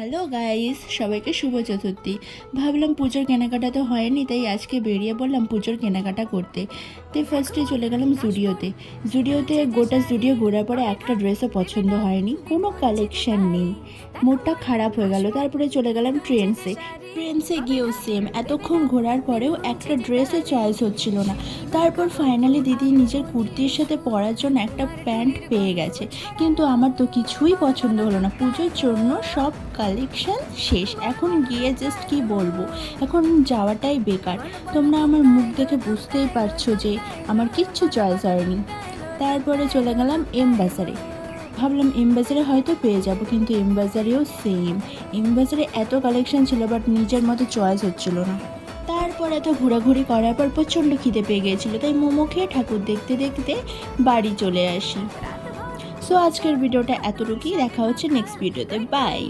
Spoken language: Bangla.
হ্যালো গাইস, সবাইকে শুভ চতুর্থী। ভাবলাম পুজোর কেনাকাটা তো হয়নি, তাই আজকে বেরিয়ে পড়লাম পুজোর কেনাকাটা করতে। তাই ফার্স্টে চলে গেলাম জুডিওতে। জুডিওতে গোটা জুডিও ঘোরার পরে একটা ড্রেসও পছন্দ হয়নি, কোনো কালেকশন নেই। মুডটা খারাপ হয়ে গেল, তারপরে চলে গেলাম ট্রেন্সে ট্রেন্সে গিয়েও সেম এতক্ষণ ঘোরার পরেও একটা ড্রেসও চয়েস হচ্ছিল না। তারপর ফাইনালি দিদি নিজের কুর্তির সাথে পরার জন্য একটা প্যান্ট পেয়ে গেছে। কিন্তু আমার তো কিছুই পছন্দ হলো না, পুজোর জন্য সব কালেকশন শেষ। এখন গিয়ে জাস্ট কি বলব? এখন যাওয়াটাই বেকার। তোমরা আমার মুখ দেখে বুঝতেই পারছ যে আমার কিচ্ছু চয়েস হয়নি। তারপরে চলে গেলাম এম বাজারে ভাবলাম এম বাজারে হয়তো পেয়ে যাব, কিন্তু এম বাজারেও সেম এম বাজারে এত কালেকশন ছিল বাট নিজের মতো চয়েস হচ্ছিল না। তারপর এত ঘোরাঘুরি করার পর প্রচণ্ড খিদে পেয়ে গিয়েছিল, তাই মোমো খেয়ে ঠাকুর দেখতে দেখতে বাড়ি চলে আসি। সো আজকের ভিডিওটা এতটুকুই। দেখা হচ্ছে নেক্সট ভিডিওতে বাই